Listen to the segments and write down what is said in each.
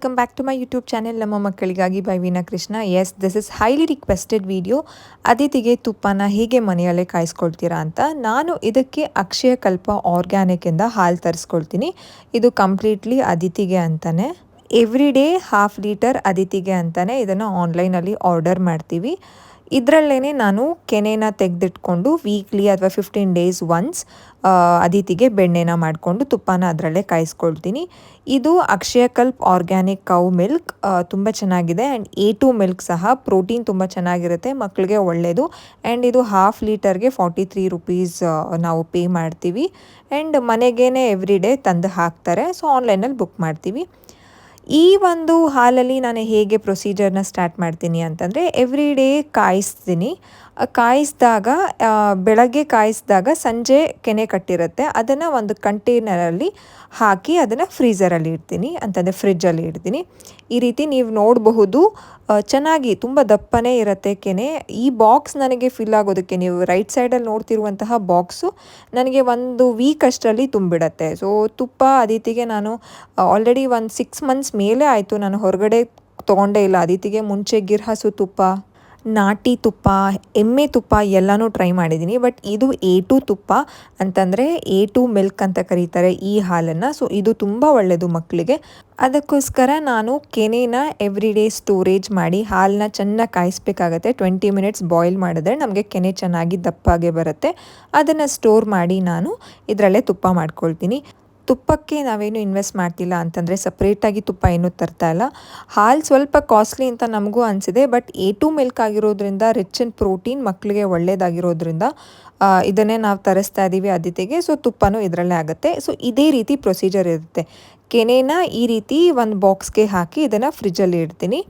Welcome back to my YouTube channel ನಮ್ಮ ಮಕ್ಕಳಿಗಾಗಿ by Veena Krishna. Yes this is highly requested video ಅದಿತಿಗೆ ತುಪ್ಪನ ಹೇಗೆ ಮನೆಯಲ್ಲೇ ಕಾಯಿಸ್ಕೊಳ್ತೀರಾ ಅಂತ ನಾನು ಇದಕ್ಕೆ ಅಕ್ಷಯ ಕಲ್ಪ ಆರ್ಗ್ಯಾನಿಕಿಂದ ಹಾಲು ತರಿಸ್ಕೊಳ್ತೀನಿ. ಇದು ಕಂಪ್ಲೀಟ್ಲಿ ಅದಿತಿಗೆ ಅಂತಲೇ ಎವ್ರಿ ಡೇ ಹಾಫ್ ಲೀಟರ್ ಅದಿತಿಗೆ ಅಂತಲೇ ಇದನ್ನು ಆನ್ಲೈನಲ್ಲಿ ಆರ್ಡರ್ ಮಾಡ್ತೀವಿ. ಇದರಲ್ಲೇ ನಾನು ಕೆನೆನ ತೆಗೆದಿಟ್ಕೊಂಡು ವೀಕ್ಲಿ ಅಥವಾ ಫಿಫ್ಟೀನ್ ಡೇಸ್ ಒನ್ಸ್ ಅದಿತಿಗೆ ಬೆಣ್ಣೆನ ಮಾಡಿಕೊಂಡು ತುಪ್ಪನ ಅದರಲ್ಲೇ ಕಾಯಿಸ್ಕೊಳ್ತೀನಿ. ಇದು ಅಕ್ಷಯಕಲ್ಪ್ ಆರ್ಗ್ಯಾನಿಕ್ ಕೌ ಮಿಲ್ಕ್ ತುಂಬ ಚೆನ್ನಾಗಿದೆ ಆ್ಯಂಡ್ ಎ ಟು ಮಿಲ್ಕ್ ಸಹ. ಪ್ರೋಟೀನ್ ತುಂಬ ಚೆನ್ನಾಗಿರುತ್ತೆ ಮಕ್ಕಳಿಗೆ ಒಳ್ಳೆಯದು ಆ್ಯಂಡ್ ಇದು ಹಾಫ್ ಲೀಟರ್ಗೆ ಫಾರ್ಟಿ ತ್ರೀ ರುಪೀಸ್ ನಾವು ಪೇ ಮಾಡ್ತೀವಿ. ಆ್ಯಂಡ್ ಮನೆಗೇ ಎವ್ರಿ ಡೇ ತಂದು ಹಾಕ್ತಾರೆ. ಸೊ ಆನ್ಲೈನಲ್ಲಿ ಬುಕ್ ಮಾಡ್ತೀವಿ. ಈ ಒಂದು ಹಾಲಲ್ಲಿ ನಾನು ಹೇಗೆ ಪ್ರೊಸೀಜರ್ನ ಸ್ಟಾರ್ಟ್ ಮಾಡ್ತೀನಿ ಅಂತಂದರೆ ಎವ್ರಿ ಡೇ ಕಾಯಿಸ್ತೀನಿ. ಕಾಯಿಸಿದಾಗ ಬೆಳಗ್ಗೆ ಕಾಯಿಸಿದಾಗ ಸಂಜೆ ಕೆನೆ ಕಟ್ಟಿರುತ್ತೆ. ಅದನ್ನು ಒಂದು ಕಂಟೈನರಲ್ಲಿ ಹಾಕಿ ಅದನ್ನು ಫ್ರೀಝರಲ್ಲಿ ಇಡ್ತೀನಿ, ಅಂತಂದರೆ ಫ್ರಿಜ್ಜಲ್ಲಿ ಇಡ್ತೀನಿ. ಈ ರೀತಿ ನೀವು ನೋಡಬಹುದು ಚೆನ್ನಾಗಿ ತುಂಬ ದಪ್ಪನೇ ಇರುತ್ತೆ ಕೆನೆ. ಈ ಬಾಕ್ಸ್ ನನಗೆ ಫಿಲ್ ಆಗೋದಕ್ಕೆ ನೀವು ರೈಟ್ ಸೈಡಲ್ಲಿ ನೋಡ್ತಿರುವಂತಹ ಬಾಕ್ಸು ನನಗೆ ಒಂದು ವೀಕ್ ಅಷ್ಟರಲ್ಲಿ ತುಂಬಿಡತ್ತೆ. ಸೊ ತುಪ್ಪ ಅದಿತಿಗೆ ನಾನು ಆಲ್ರೆಡಿ ಒಂದು ಸಿಕ್ಸ್ ಮಂತ್ಸ್ ಮೇಲೆ ಆಯಿತು. ನಾನು ಹೊರಗಡೆ ತೊಗೊಂಡೇ ಇಲ್ಲ. ಅದಿತಿಗೆ ಮುಂಚೆ ಗಿರ್ಹಸು ತುಪ್ಪ. ನಾಟಿ ತುಪ್ಪ, ಎಮ್ಮೆ ತುಪ್ಪ ಎಲ್ಲನೂ ಟ್ರೈ ಮಾಡಿದ್ದೀನಿ. ಬಟ್ ಇದು ಎ ಟು ತುಪ್ಪ ಅಂತಂದರೆ ಎ ಟು ಮಿಲ್ಕ್ ಅಂತ ಕರೀತಾರೆ ಈ ಹಾಲನ್ನು. ಸೊ ಇದು ತುಂಬ ಒಳ್ಳೆಯದು ಮಕ್ಕಳಿಗೆ ಅದಕ್ಕೋಸ್ಕರ ನಾನು ಕೆನೆನ ಎವ್ರಿ ಡೇ ಸ್ಟೋರೇಜ್ ಮಾಡಿ ಹಾಲನ್ನ ಚೆನ್ನಾಗಿ ಕಾಯಿಸ್ಬೇಕಾಗತ್ತೆ. ಟ್ವೆಂಟಿ ಮಿನಿಟ್ಸ್ ಬಾಯ್ಲ್ ಮಾಡಿದ್ರೆ ನಮಗೆ ಕೆನೆ ಚೆನ್ನಾಗಿ ದಪ್ಪಾಗೆ ಬರುತ್ತೆ. ಅದನ್ನು ಸ್ಟೋರ್ ಮಾಡಿ ನಾನು ಇದರಲ್ಲೇ ತುಪ್ಪ ಮಾಡ್ಕೊಳ್ತೀನಿ. ತುಪ್ಪಕ್ಕೆ ನಾವೇನು ಇನ್ವೆಸ್ಟ್ ಮಾಡ್ತಿಲ್ಲ ಅಂತಂದರೆ ಸಪ್ರೇಟಾಗಿ ತುಪ್ಪ ಏನೂ ತರ್ತಾ ಇಲ್ಲ. ಹಾಲು ಸ್ವಲ್ಪ ಕಾಸ್ಟ್ಲಿ ಅಂತ ನಮಗೂ ಅನಿಸಿದೆ ಬಟ್ ಎ ಟು ಮಿಲ್ಕ್ ಆಗಿರೋದ್ರಿಂದ ರಿಚ್ ಇನ್ ಪ್ರೋಟೀನ್ ಮಕ್ಕಳಿಗೆ ಒಳ್ಳೆಯದಾಗಿರೋದ್ರಿಂದ ಇದನ್ನೇ ನಾವು ತರಿಸ್ತಾ ಇದ್ದೀವಿ ಆದ್ಯತೆಗೆ ಸೊ ತುಪ್ಪನೂ ಇದರಲ್ಲೇ ಆಗುತ್ತೆ. ಸೊ ಇದೇ ರೀತಿ ಪ್ರೊಸೀಜರ್ ಇರುತ್ತೆ. ಕೆನೆನ ಈ ರೀತಿ ಒಂದು ಬಾಕ್ಸ್ಗೆ ಹಾಕಿ ಇದನ್ನು ಫ್ರಿಜ್ಜಲ್ಲಿ ಇಡ್ತೀನಿ.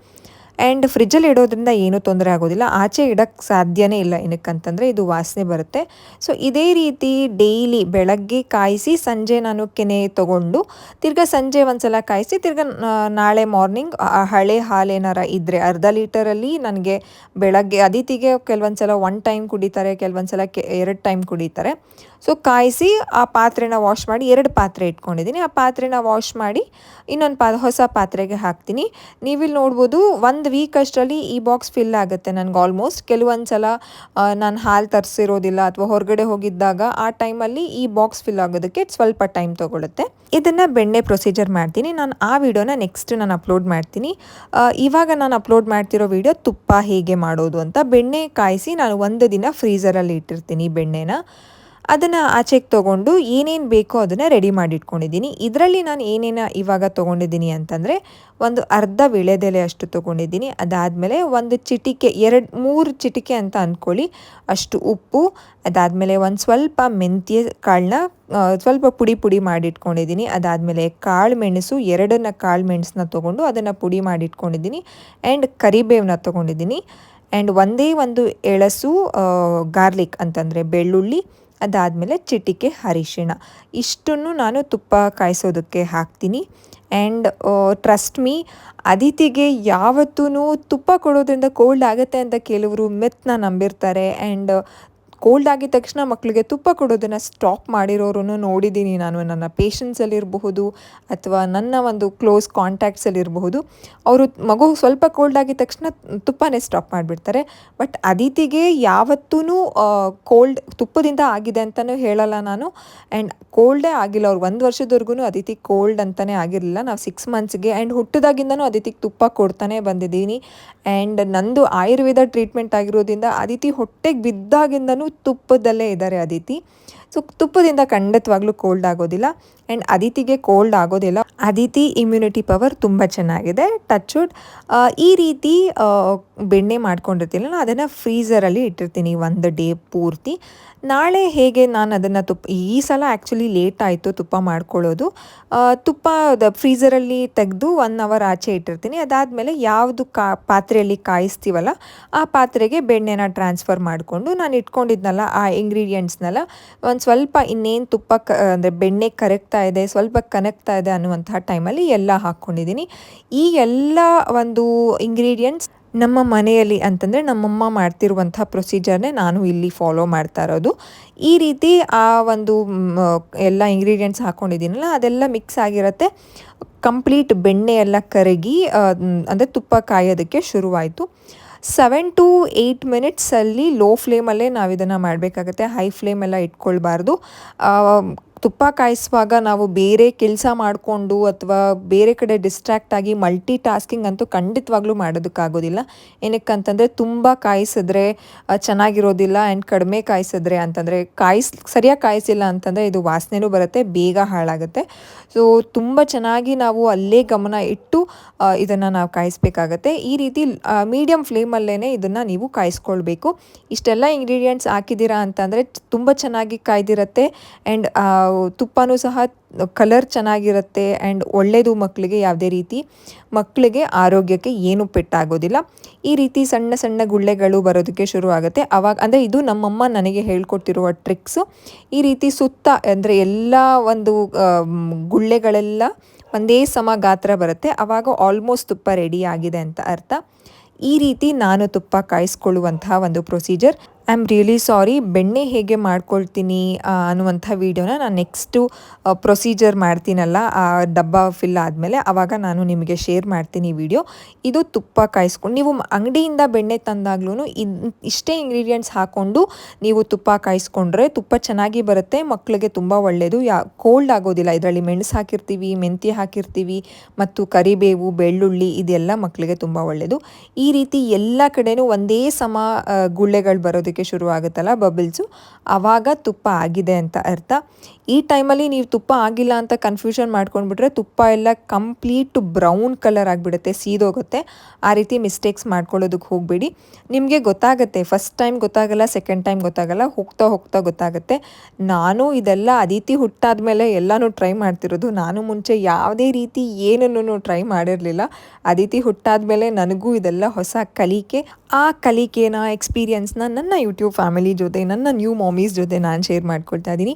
ಆ್ಯಂಡ್ ಫ್ರಿಜ್ಜಲ್ಲಿ ಇಡೋದ್ರಿಂದ ಏನೂ ತೊಂದರೆ ಆಗೋದಿಲ್ಲ. ಆಚೆ ಇಡೋಕ್ಕೆ ಸಾಧ್ಯನೇ ಇಲ್ಲ ಏನಕ್ಕಂತಂದರೆ ಇದು ವಾಸನೆ ಬರುತ್ತೆ. ಸೊ ಇದೇ ರೀತಿ ಡೈಲಿ ಬೆಳಗ್ಗೆ ಕಾಯಿಸಿ ಸಂಜೆ ನಾನು ಕೆನೆ ತೊಗೊಂಡು ತಿರ್ಗಾ ಸಂಜೆ ಒಂದು ಸಲ ಕಾಯಿಸಿ ತಿರ್ಗಾ ನಾಳೆ ಮಾರ್ನಿಂಗ್ ಹಳೆ ಹಾಲೇನಾರ ಇದ್ದರೆ ಅರ್ಧ ಲೀಟರಲ್ಲಿ ನನಗೆ ಬೆಳಗ್ಗೆ ಅದಿತಿಗೆ ಕೆಲವೊಂದು ಸಲ ಒನ್ ಟೈಮ್ ಕುಡಿತಾರೆ ಕೆಲವೊಂದು ಸಲ ಕೆ, ಎರಡು ಟೈಮ್ ಕುಡಿತಾರೆ. ಸೊ ಕಾಯಿಸಿ ಆ ಪಾತ್ರೆನ ವಾಶ್ ಮಾಡಿ ಎರಡು ಪಾತ್ರೆ ಇಟ್ಕೊಂಡಿದ್ದೀನಿ. ಆ ಪಾತ್ರೆನ ವಾಶ್ ಮಾಡಿ ಇನ್ನೊಂದು ಪಾ, ಹೊಸ ಪಾತ್ರೆಗೆ ಹಾಕ್ತೀನಿ. ನೀವಿಲ್ಲಿ ನೋಡ್ಬೋದು ಒಂದು ವೀಕ್ ಅಷ್ಟರಲ್ಲಿ ಈ ಬಾಕ್ಸ್ ಫಿಲ್ ಆಗುತ್ತೆ ನನಗೆ ಆಲ್ಮೋಸ್ಟ್ ಕೆಲವೊಂದು ಸಲ ನಾನು ಹಾಲು ತರಿಸಿರೋದಿಲ್ಲ ಅಥವಾ ಹೊರಗಡೆ ಹೋಗಿದ್ದಾಗ ಆ ಟೈಮಲ್ಲಿ ಈ ಬಾಕ್ಸ್ ಫಿಲ್ ಆಗೋದಕ್ಕೆ ಸ್ವಲ್ಪ ಟೈಮ್ ತೊಗೊಳುತ್ತೆ. ಇದನ್ನು ಬೆಣ್ಣೆ ಪ್ರೊಸೀಜರ್ ಮಾಡ್ತೀನಿ. ನಾನು ಆ ವಿಡಿಯೋನ ನೆಕ್ಸ್ಟ್ ನಾನು ಅಪ್ಲೋಡ್ ಮಾಡ್ತೀನಿ. ಇವಾಗ ನಾನು ಅಪ್ಲೋಡ್ ಮಾಡ್ತಿರೋ ವಿಡಿಯೋ ತುಪ್ಪ ಹೇಗೆ ಮಾಡೋದು ಅಂತ ಬೆಣ್ಣೆ ಕಾಯಿಸಿ ನಾನು ಒಂದು ದಿನ ಫ್ರೀಸರಲ್ಲಿ ಇಟ್ಟಿರ್ತೀನಿ ಬೆಣ್ಣೆನ. ಅದನ್ನು ಆಚೆಗೆ ತೊಗೊಂಡು ಏನೇನು ಬೇಕೋ ಅದನ್ನು ರೆಡಿ ಮಾಡಿಟ್ಕೊಂಡಿದ್ದೀನಿ. ಇದರಲ್ಲಿ ನಾನು ಏನೇನು ಇವಾಗ ತೊಗೊಂಡಿದ್ದೀನಿ ಅಂತಂದರೆ ಒಂದು ಅರ್ಧ ವಿಳೆದೆಲೆ ಅಷ್ಟು ತೊಗೊಂಡಿದ್ದೀನಿ. ಅದಾದಮೇಲೆ ಒಂದು ಚಿಟಿಕೆ, ಎರಡು, ಮೂರು ಚಿಟಿಕೆ ಅಂತ ಅಂದ್ಕೊಳ್ಳಿ ಅಷ್ಟು ಉಪ್ಪು, ಅದಾದಮೇಲೆ ಒಂದು ಸ್ವಲ್ಪ ಮೆಂತ್ಯ ಕಾಳನ್ನ ಸ್ವಲ್ಪ ಪುಡಿ ಪುಡಿ ಮಾಡಿಟ್ಕೊಂಡಿದ್ದೀನಿ. ಅದಾದಮೇಲೆ ಕಾಳು ಮೆಣಸು, ಎರಡನ್ನ ಕಾಳು ಮೆಣಸನ್ನ ತೊಗೊಂಡು ಅದನ್ನು ಪುಡಿ ಮಾಡಿಟ್ಕೊಂಡಿದ್ದೀನಿ. ಆ್ಯಂಡ್ ಕರಿಬೇವನ್ನ ತೊಗೊಂಡಿದ್ದೀನಿ. ಆ್ಯಂಡ್ ಒಂದೇ ಒಂದು ಎಳಸು ಗಾರ್ಲಿಕ್ ಅಂತಂದರೆ ಬೆಳ್ಳುಳ್ಳಿ ಅದಾದಮೇಲೆ ಚಿಟಿಕೆ ಅರಿಶಿಣ. ಇಷ್ಟನ್ನು ನಾನು ತುಪ್ಪ ಕಾಯಿಸೋದಕ್ಕೆ ಹಾಕ್ತೀನಿ. ಆ್ಯಂಡ್ ಟ್ರಸ್ಟ್ ಮೀ ಅದಿತಿಗೆ ಯಾವತ್ತೂ ತುಪ್ಪ ಕೊಡೋದ್ರಿಂದ ಕೋಲ್ಡ್ ಆಗುತ್ತೆ ಅಂತ ಕೆಲವರು ಮೆತ್ನ ನಂಬಿರ್ತಾರೆ. ಆ್ಯಂಡ್ ಕೋಲ್ಡ್ ಆಗಿದ ತಕ್ಷಣ ಮಕ್ಕಳಿಗೆ ತುಪ್ಪ ಕೊಡೋದನ್ನು ಸ್ಟಾಪ್ ಮಾಡಿರೋರು ನೋಡಿದ್ದೀನಿ ನಾನು. ನನ್ನ ಪೇಷನ್ಸಲ್ಲಿರಬಹುದು ಅಥವಾ ನನ್ನ ಒಂದು ಕ್ಲೋಸ್ ಕಾಂಟ್ಯಾಕ್ಟ್ಸಲ್ಲಿರಬಹುದು ಅವರು ಮಗು ಸ್ವಲ್ಪ ಕೋಲ್ಡ್ ಆಗಿದ ತಕ್ಷಣ ತುಪ್ಪನೇ ಸ್ಟಾಪ್ ಮಾಡಿಬಿಡ್ತಾರೆ. ಬಟ್ ಅದಿತಿಗೆ ಯಾವತ್ತೂ ಕೋಲ್ಡ್ ತುಪ್ಪದಿಂದ ಆಗಿದೆ ಅಂತಲೂ ಹೇಳಲ್ಲ ನಾನು. ಆ್ಯಂಡ್ ಕೋಲ್ಡೇ ಆಗಿಲ್ಲ. ಅವ್ರು ಒಂದು ವರ್ಷದವರೆಗೂ ಅದಿತಿ ಕೋಲ್ಡ್ ಅಂತಲೇ ಆಗಿರಲಿಲ್ಲ. ನಾವು ಸಿಕ್ಸ್ ಮಂತ್ಸ್ಗೆ ಆ್ಯಂಡ್ ಹುಟ್ಟಿದಾಗಿಂದನೂ ಅದಿತಿಗೆ ತುಪ್ಪ ಕೊಡ್ತಾನೆ ಬಂದಿದ್ದೀನಿ. ಆ್ಯಂಡ್ ನಂದು ಆಯುರ್ವೇದ ಟ್ರೀಟ್ಮೆಂಟ್ ಆಗಿರೋದ್ರಿಂದ ಅದಿತಿ ಹೊಟ್ಟೆಗೆ ಬಿದ್ದಾಗಿಂದನೂ ತುಪ್ಪದಲ್ಲೇ ಇದ್ದಾರೆ ಅದಿತಿ. ಸೊ ತುಪ್ಪದಿಂದ ಖಂಡಿತವಾಗ್ಲೂ ಕೋಲ್ಡ್ ಆಗೋದಿಲ್ಲ. ಆ್ಯಂಡ್ ಅದಿತಿಗೆ ಕೋಲ್ಡ್ ಆಗೋದಿಲ್ಲ. ಅದಿತಿ ಇಮ್ಯುನಿಟಿ ಪವರ್ ತುಂಬ ಚೆನ್ನಾಗಿದೆ. ಟಚ್ವುಡ್ ಈ ರೀತಿ ಬೆಣ್ಣೆ ಮಾಡ್ಕೊಂಡಿರ್ತೀನಿ. ನಾನು ಅದನ್ನು ಫ್ರೀಝರಲ್ಲಿ ಇಟ್ಟಿರ್ತೀನಿ ಒಂದು ಡೇ ಪೂರ್ತಿ. ನಾಳೆ ಹೇಗೆ ನಾನು ಅದನ್ನು ತುಪ್ಪ ಈ ಸಲ ಆ್ಯಕ್ಚುಲಿ ಲೇಟ್ ಆಯಿತು ತುಪ್ಪ ಮಾಡ್ಕೊಳ್ಳೋದು. ತುಪ್ಪ ಫ್ರೀಝರಲ್ಲಿ ತೆಗೆದು ಒನ್ ಅವರ್ ಆಚೆ ಇಟ್ಟಿರ್ತೀನಿ. ಅದಾದಮೇಲೆ ಯಾವುದು ಕಾ, ಪಾತ್ರೆಯಲ್ಲಿ ಕಾಯಿಸ್ತೀವಲ್ಲ, ಆ ಪಾತ್ರೆಗೆ ಬೆಣ್ಣೆನ ಟ್ರಾನ್ಸ್ಫರ್ ಮಾಡಿಕೊಂಡು ನಾನು ಇಟ್ಕೊಂಡಿದ್ನಲ್ಲ, ಆ ಇಂಗ್ರೀಡಿಯೆಂಟ್ಸ್ನೆಲ್ಲ ಒಂದು ಸ್ವಲ್ಪ ಇನ್ನೇನು ತುಪ್ಪ ಕ ಅಂದರೆ ಬೆಣ್ಣೆ ಕರಗ್ತಾ ಇದೆ, ಸ್ವಲ್ಪ ಕನೆಕ್ತಾ ಇದೆ ಅನ್ನುವಂತಹ ಟೈಮಲ್ಲಿ ಎಲ್ಲ ಹಾಕ್ಕೊಂಡಿದ್ದೀನಿ ಈ ಎಲ್ಲ ಒಂದು ಇಂಗ್ರೀಡಿಯೆಂಟ್ಸ್ ನಮ್ಮ ಮನೆಯಲ್ಲಿ ಅಂತಂದರೆ ನಮ್ಮಮ್ಮ ಮಾಡ್ತಿರುವಂಥ ಪ್ರೊಸೀಜರ್ನೇ ನಾನು ಇಲ್ಲಿ ಫಾಲೋ ಮಾಡ್ತಾ ಇರೋದು. ಈ ರೀತಿ ಆ ಒಂದು ಎಲ್ಲ ಇಂಗ್ರೀಡಿಯೆಂಟ್ಸ್ ಹಾಕ್ಕೊಂಡಿದ್ದೀನಲ್ಲ ಅದೆಲ್ಲ ಮಿಕ್ಸ್ ಆಗಿರುತ್ತೆ. ಕಂಪ್ಲೀಟ್ ಬೆಣ್ಣೆ ಎಲ್ಲ ಕರಗಿ ಅಂದರೆ ತುಪ್ಪ ಕಾಯೋದಕ್ಕೆ ಶುರುವಾಯಿತು. ಸೆವೆನ್ ಟು ಏಯ್ಟ್ ಮಿನಿಟ್ಸಲ್ಲಿ ಲೋ ಫ್ಲೇಮಲ್ಲೇ ನಾವು ಇದನ್ನು ಮಾಡಬೇಕಾಗತ್ತೆ. ಹೈ ಫ್ಲೇಮೆಲ್ಲ ಇಟ್ಕೊಳ್ಬಾರ್ದು. ತುಪ್ಪ ಕಾಯಿಸುವಾಗ ನಾವು ಬೇರೆ ಕೆಲಸ ಮಾಡಿಕೊಂಡು ಅಥವಾ ಬೇರೆ ಕಡೆ ಡಿಸ್ಟ್ರ್ಯಾಕ್ಟ್ ಆಗಿ ಮಲ್ಟಿ ಟಾಸ್ಕಿಂಗ್ ಅಂತೂ ಖಂಡಿತವಾಗ್ಲೂ ಮಾಡೋದಕ್ಕಾಗೋದಿಲ್ಲ. ಏನಕ್ಕಂತಂದರೆ ತುಂಬ ಕಾಯಿಸಿದ್ರೆ ಚೆನ್ನಾಗಿರೋದಿಲ್ಲ ಆ್ಯಂಡ್ ಕಡಿಮೆ ಕಾಯಿಸಿದ್ರೆ ಅಂತಂದರೆ ಕಾಯಿಸ್, ಸರಿಯಾಗಿ ಕಾಯಿಸಿಲ್ಲ ಅಂತಂದರೆ ಇದು ವಾಸನೆನೂ ಬರುತ್ತೆ, ಬೇಗ ಹಾಳಾಗುತ್ತೆ. ಸೊ ತುಂಬ ಚೆನ್ನಾಗಿ ನಾವು ಅಲ್ಲೇ ಗಮನ ಇಟ್ಟು ಇದನ್ನು ನಾವು ಕಾಯಿಸ್ಬೇಕಾಗತ್ತೆ. ಈ ರೀತಿ ಮೀಡಿಯಮ್ ಫ್ಲೇಮಲ್ಲೇ ಇದನ್ನು ನೀವು ಕಾಯಿಸ್ಕೊಳ್ಬೇಕು. ಇಷ್ಟೆಲ್ಲ ಇಂಗ್ರೀಡಿಯೆಂಟ್ಸ್ ಹಾಕಿದ್ದೀರಾ ಅಂತಂದರೆ ತುಂಬ ಚೆನ್ನಾಗಿ ಕಾಯ್ದಿರತ್ತೆ ಆ್ಯಂಡ್ ತುಪ್ಪನೂ ಸಹ ಕಲರ್ ಚೆನ್ನಾಗಿರುತ್ತೆ ಆ್ಯಂಡ್ ಒಳ್ಳೆಯದು ಮಕ್ಕಳಿಗೆ ಯಾವುದೇ ರೀತಿ ಮಕ್ಕಳಿಗೆ ಆರೋಗ್ಯಕ್ಕೆ ಏನೂ ಪೆಟ್ಟಾಗೋದಿಲ್ಲ. ಈ ರೀತಿ ಸಣ್ಣ ಸಣ್ಣ ಗುಳ್ಳೆಗಳು ಬರೋದಕ್ಕೆ ಶುರು ಆಗುತ್ತೆ ಅವಾಗ ಅಂದರೆ ಇದು ನಮ್ಮಮ್ಮ ನನಗೆ ಹೇಳ್ಕೊಟ್ಟಿರುವ ಟ್ರಿಕ್ಸು ಈ ರೀತಿ ಸುತ್ತ ಅಂದರೆ ಎಲ್ಲ ಒಂದು ಗುಳ್ಳೆಗಳೆಲ್ಲ ಒಂದೇ ಸಮ ಗಾತ್ರ ಬರುತ್ತೆ. ಆವಾಗ ಆಲ್ಮೋಸ್ಟ್ ತುಪ್ಪ ರೆಡಿ ಆಗಿದೆ ಅಂತ ಅರ್ಥ. ಈ ರೀತಿ ನಾನು ತುಪ್ಪ ಕಾಯಿಸ್ಕೊಳ್ಳುವಂತಹ ಒಂದು procedure I am really sorry ಬೆಣ್ಣೆ ಹೇಗೆ ಮಾಡ್ಕೊಳ್ತೀನಿ ಅನ್ನುವಂಥ ವೀಡಿಯೋನ ನಾನು ನೆಕ್ಸ್ಟು ಪ್ರೊಸೀಜರ್ ಮಾಡ್ತೀನಲ್ಲ, ಆ ಡಬ್ಬ ಫಿಲ್ ಆದಮೇಲೆ ಆವಾಗ ನಾನು ನಿಮಗೆ ಶೇರ್ ಮಾಡ್ತೀನಿ ವೀಡಿಯೋ ಇದು ತುಪ್ಪ ಕಾಯಿಸ್ಕೊಂಡು, ನೀವು ಅಂಗಡಿಯಿಂದ ಬೆಣ್ಣೆ ತಂದಾಗ್ಲೂ ಇಷ್ಟೇ ಇಂಗ್ರೀಡಿಯೆಂಟ್ಸ್ ಹಾಕ್ಕೊಂಡು ನೀವು ತುಪ್ಪ ಕಾಯಿಸ್ಕೊಂಡ್ರೆ ತುಪ್ಪ ಚೆನ್ನಾಗಿ ಬರುತ್ತೆ ಮಕ್ಕಳಿಗೆ ತುಂಬ ಒಳ್ಳೆಯದು ಯಾ ಕೋಲ್ಡ್ ಆಗೋದಿಲ್ಲ, ಇದರಲ್ಲಿ ಮೆಣಸು ಹಾಕಿರ್ತೀವಿ ಮೆಂತ್ಯ ಹಾಕಿರ್ತೀವಿ, ಮತ್ತು ಕರಿಬೇವು, ಬೆಳ್ಳುಳ್ಳಿ ಇದೆಲ್ಲ ಮಕ್ಕಳಿಗೆ ತುಂಬ ಒಳ್ಳೆಯದು ಈ ರೀತಿ ಎಲ್ಲ ಕಡೆನೂ ಒಂದೇ ಸಮ ಗುಳ್ಳೆಗಳು ಬರೋದಕ್ಕೆ ಶುರು ಆಗುತ್ತಲ್ಲ ಬಬಲ್ಸು ಆವಾಗ ತುಪ್ಪ ಆಗಿದೆ ಅಂತ ಅರ್ಥ. ಈ ಟೈಮಲ್ಲಿ ನೀವು ತುಪ್ಪ ಆಗಿಲ್ಲ ಅಂತ ಕನ್ಫ್ಯೂಷನ್ ಮಾಡ್ಕೊಂಡ್ಬಿಟ್ರೆ ತುಪ್ಪ ಎಲ್ಲ ಕಂಪ್ಲೀಟ್ ಬ್ರೌನ್ ಕಲರ್ ಆಗಿಬಿಡುತ್ತೆ, ಸೀದೋಗುತ್ತೆ. ಆ ರೀತಿ ಮಿಸ್ಟೇಕ್ಸ್ ಮಾಡ್ಕೊಳ್ಳೋದಕ್ಕೆ ಹೋಗಬೇಡಿ. ನಿಮಗೆ ಗೊತ್ತಾಗುತ್ತೆ ಫಸ್ಟ್ ಟೈಮ್ ಗೊತ್ತಾಗಲ್ಲ ಸೆಕೆಂಡ್ ಟೈಮ್ ಗೊತ್ತಾಗಲ್ಲ, ಹೋಗ್ತಾ ಹೋಗ್ತಾ ಗೊತ್ತಾಗುತ್ತೆ. ನಾನು ಇದೆಲ್ಲ ಅದಿತಿ ಹುಟ್ಟಾದ್ಮೇಲೆ ಎಲ್ಲನೂ ಟ್ರೈ ಮಾಡ್ತಿರೋದು. ನಾನು ಮುಂಚೆ ಯಾವುದೇ ರೀತಿ ಏನನ್ನೂ ಟ್ರೈ ಮಾಡಿರಲಿಲ್ಲ. ಅದಿತಿ ಹುಟ್ಟಾದ್ಮೇಲೆ ನನಗೂ ಇದೆಲ್ಲ ಹೊಸ ಕಲಿಕೆ, ಆ ಕಲಿಕೆನ ಎಕ್ಸ್ಪೀರಿಯನ್ಸ್ನ ನನ್ನ ಯೂಟ್ಯೂಬ್ ಫ್ಯಾಮಿಲಿ ಜೊತೆ, ನನ್ನ ನ್ಯೂ ಮಾಮೀಸ್ ಜೊತೆ ನಾನು ಶೇರ್ ಮಾಡ್ಕೊಳ್ತಾ ಇದ್ದೀನಿ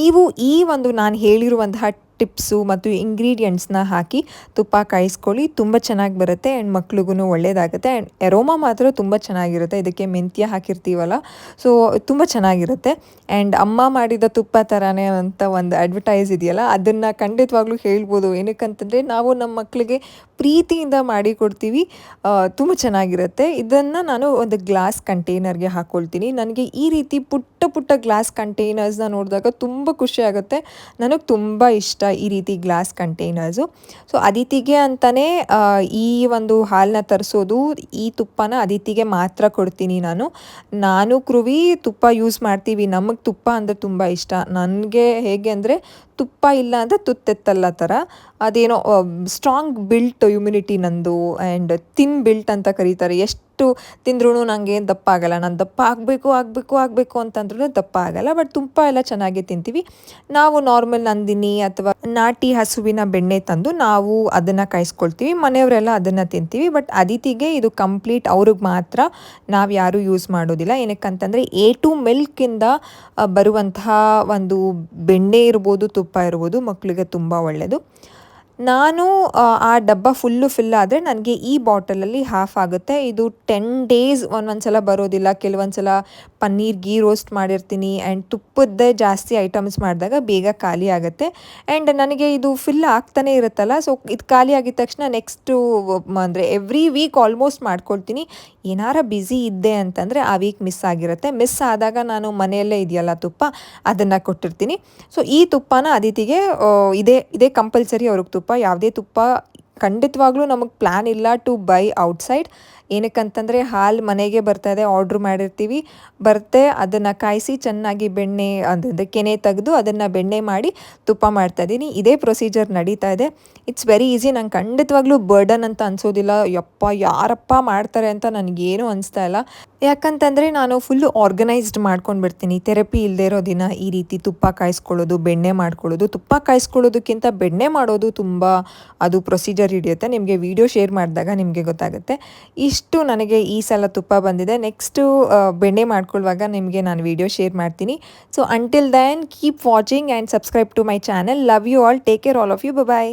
ನೀವು ಈ ಒಂದು ನಾನು ಹೇಳಿರುವಂತಹ ಟಿಪ್ಸು ಮತ್ತು ಇಂಗ್ರೀಡಿಯೆಂಟ್ಸ್ನ ಹಾಕಿ ತುಪ್ಪ ಕಾಯಿಸ್ಕೊಳ್ಳಿ. ತುಂಬ ಚೆನ್ನಾಗಿ ಬರುತ್ತೆ ಆ್ಯಂಡ್ ಮಕ್ಳಿಗೂ ಒಳ್ಳೆಯದಾಗುತ್ತೆ ಆ್ಯಂಡ್ ಎರೋಮಾ ಮಾತ್ರ ತುಂಬ ಚೆನ್ನಾಗಿರುತ್ತೆ. ಇದಕ್ಕೆ ಮೆಂತ್ಯ ಹಾಕಿರ್ತೀವಲ್ಲ. ಸೊ ತುಂಬ ಚೆನ್ನಾಗಿರುತ್ತೆ. ಆ್ಯಂಡ್ ಅಮ್ಮ ಮಾಡಿದ ತುಪ್ಪ ಥರನೇ ಅಂತ ಒಂದು ಅಡ್ವರ್ಟೈಸ್ ಇದೆಯಲ್ಲ, ಅದನ್ನು ಖಂಡಿತವಾಗ್ಲೂ ಹೇಳ್ಬೋದು. ಏನಕ್ಕಂತಂದರೆ, ನಾವು ನಮ್ಮ ಮಕ್ಕಳಿಗೆ ಪ್ರೀತಿಯಿಂದ ಮಾಡಿ ಕೊಡ್ತೀವಿ. ತುಂಬ ಚೆನ್ನಾಗಿರುತ್ತೆ. ಇದನ್ನು ನಾನು ಒಂದು ಗ್ಲಾಸ್ ಕಂಟೈನರ್ಗೆ ಹಾಕ್ಕೊಳ್ತೀನಿ ನನಗೆ ಈ ರೀತಿ ಪುಟ್ಟ ಪುಟ್ಟ ಗ್ಲಾಸ್ ಕಂಟೈನರ್ಸ್ನ ನೋಡಿದಾಗ ತುಂಬ ಖುಷಿ ಆಗುತ್ತೆ. ನನಗೆ ತುಂಬ ಇಷ್ಟ. ಈ ರೀತಿ ಗ್ಲಾಸ್ ಕಂಟೈನರ್ಸು. ಸೊ, ಅದಿತಿಗೆ ಅಂತಲೇ ಈ ಒಂದು ಹಾಲನ್ನ ತರಿಸೋದು ಈ ತುಪ್ಪನ ಅದಿತಿಗೆ ಮಾತ್ರ ಕೊಡ್ತೀನಿ ನಾನು. ನಾನು ಕೃವಿ ತುಪ್ಪ ಯೂಸ್ ಮಾಡ್ತೀವಿ. ನಮಗೆ ತುಪ್ಪ ಅಂದರೆ ತುಂಬ ಇಷ್ಟ. ನನಗೆ ಹೇಗೆ ಅಂದರೆ ತುಪ್ಪ ಇಲ್ಲ ಅಂದರೆ ತುತ್ತೆತ್ತಲ್ಲ ಥರ ಅದೇನೋ ಸ್ಟ್ರಾಂಗ್ ಬಿಲ್ಟ್ ಇಮ್ಯುನಿಟಿ ನಂದು ಆ್ಯಂಡ್ ತಿನ್ ಬಿಲ್ಟ್ ಅಂತ ಕರೀತಾರೆ. ಎಷ್ಟು ತಿಂದ್ರೂ ನನಗೆ ದಪ್ಪ ಆಗಲ್ಲ ನಾನು ದಪ್ಪ ಆಗಬೇಕು ಆಗಬೇಕು ಆಗಬೇಕು ಅಂತಂದ್ರೂ ದಪ್ಪ ಆಗಲ್ಲ ಬಟ್ ತುಪ್ಪ ಎಲ್ಲ ಚೆನ್ನಾಗಿ ತಿಂತೀವಿ. ನಾವು ನಾರ್ಮಲ್ ನಂದಿನಿ ಅಥವಾ ನಾಟಿ ಹಸುವಿನ ಬೆಣ್ಣೆ ತಂದು ನಾವು ಅದನ್ನು ಕಾಯಿಸ್ಕೊಳ್ತೀವಿ. ಮನೆಯವರೆಲ್ಲ ಅದನ್ನು ತಿಂತೀವಿ. ಬಟ್ ಅದಿತಿಗೆ ಇದು ಕಂಪ್ಲೀಟ್ ಅವ್ರಿಗೆ ಮಾತ್ರ ನಾವು ಯಾರೂ ಯೂಸ್ ಮಾಡೋದಿಲ್ಲ. ಏನಕ್ಕಂತಂದರೆ ಎ ಟು ಮಿಲ್ಕಿಂದ ಬರುವಂತಹ ಒಂದು ಬೆಣ್ಣೆ ಇರ್ಬೋದು, ತುಪ್ಪ ಇರ್ಬೋದು ಮಕ್ಕಳಿಗೆ ತುಂಬ ಒಳ್ಳೆಯದು ನಾನು ಆ, ಡಬ್ಬ ಫುಲ್ಲು ಫಿಲ್ ಆದರೆ ನನಗೆ ಈ ಬಾಟಲಲ್ಲಿ ಹಾಫ್ ಆಗುತ್ತೆ. ಇದು ಟೆನ್ ಡೇಸ್ ಒಂದೊಂದು ಸಲ ಬರೋದಿಲ್ಲ. ಕೆಲವೊಂದು ಸಲ ಪನ್ನೀರ್ ಗೀ ರೋಸ್ಟ್ ಮಾಡಿರ್ತೀನಿ ಆ್ಯಂಡ್ ತುಪ್ಪದ್ದೇ ಜಾಸ್ತಿ ಐಟಮ್ಸ್ ಮಾಡಿದಾಗ ಬೇಗ ಖಾಲಿ ಆಗುತ್ತೆ. ಆ್ಯಂಡ್ ನನಗೆ ಇದು ಫಿಲ್ ಆಗ್ತಾನೆ ಇರುತ್ತಲ್ಲ ಸೊ ಇದು ಖಾಲಿ ಆಗಿದ ತಕ್ಷಣ ನೆಕ್ಸ್ಟು ಅಂದರೆ ಎವ್ರಿ ವೀಕ್ ಆಲ್ಮೋಸ್ಟ್ ಮಾಡ್ಕೊಳ್ತೀನಿ. ಏನಾರ ಬ್ಯುಸಿ ಇದ್ದೆ ಅಂತಂದರೆ ಆ ವೀಕ್ ಮಿಸ್ ಆಗಿರುತ್ತೆ. ಮಿಸ್ ಆದಾಗ ನಾನು ಮನೆಯಲ್ಲೇ ಇದೆಯಲ್ಲ ತುಪ್ಪ ಅದನ್ನು ಕೊಟ್ಟಿರ್ತೀನಿ. ಸೊ ಈ ತುಪ್ಪನ ಅದಿತಿಗೆ ಇದೇ ಇದೇ ಕಂಪಲ್ಸರಿ ಅವ್ರಿಗೆ ತುಪ್ಪ ಯಾವುದೇ ತುಪ್ಪ ಖಂಡಿತವಾಗ್ಲೂ ನಮಗೆ ಪ್ಲ್ಯಾನ್ ಇಲ್ಲ ಟು ಬೈ ಔಟ್ಸೈಡ್ ಏನಕ್ಕಂತಂದರೆ ಹಾಲು ಮನೆಗೆ ಬರ್ತಾ ಇದೆ ಆರ್ಡ್ರ್ ಮಾಡಿರ್ತೀವಿ. ಬರುತ್ತೆ ಅದನ್ನು ಕಾಯಿಸಿ ಚೆನ್ನಾಗಿ ಬೆಣ್ಣೆ, ಅಂದರೆ ಕೆನೆ ತೆಗೆದು ಅದನ್ನು ಬೆಣ್ಣೆ ಮಾಡಿ ತುಪ್ಪ ಮಾಡ್ತಾ ಇದ್ದೀನಿ ಇದೇ ಪ್ರೊಸೀಜರ್ ನಡೀತಾ ಇದೆ. ಇಟ್ಸ್ ವೆರಿ ಈಸಿ ನಂಗೆ ಖಂಡಿತವಾಗ್ಲೂ ಬರ್ಡನ್ ಅಂತ ಅನ್ಸೋದಿಲ್ಲ. ಯಪ್ಪ, ಯಾರಪ್ಪ ಮಾಡ್ತಾರೆ ಅಂತ ನನಗೇನು ಅನಿಸ್ತಾ ಇಲ್ಲ. ಯಾಕಂತಂದರೆ ನಾನು ಫುಲ್ಲು ಆರ್ಗನೈಸ್ಡ್ ಮಾಡ್ಕೊಂಡು ಬಿಡ್ತೀನಿ ಥೆರಪಿ ಇಲ್ಲದೆ ಇರೋ ದಿನ ಈ ರೀತಿ ತುಪ್ಪ ಕಾಯಿಸ್ಕೊಳ್ಳೋದು, ಬೆಣ್ಣೆ ಮಾಡ್ಕೊಳ್ಳೋದು, ತುಪ್ಪ ಕಾಯಿಸ್ಕೊಳ್ಳೋದಕ್ಕಿಂತ ಬೆಣ್ಣೆ ಮಾಡೋದು ತುಂಬ ಅದು ಪ್ರೊಸೀಜರ್ ಹಿಡಿಯುತ್ತೆ. ನಿಮಗೆ ವಿಡಿಯೋ ಶೇರ್ ಮಾಡಿದಾಗ ನಿಮಗೆ ಗೊತ್ತಾಗುತ್ತೆ. ಇಷ್ಟು ನನಗೆ ಈ ಸಲ ತುಪ್ಪ ಬಂದಿದೆ. ನೆಕ್ಸ್ಟು ಬೆಣ್ಣೆ ಮಾಡ್ಕೊಳ್ಳುವಾಗ ನಿಮಗೆ ನಾನು ವಿಡಿಯೋ ಶೇರ್ ಮಾಡ್ತೀನಿ. So until then keep watching and subscribe to my channel love you all take care all of you bye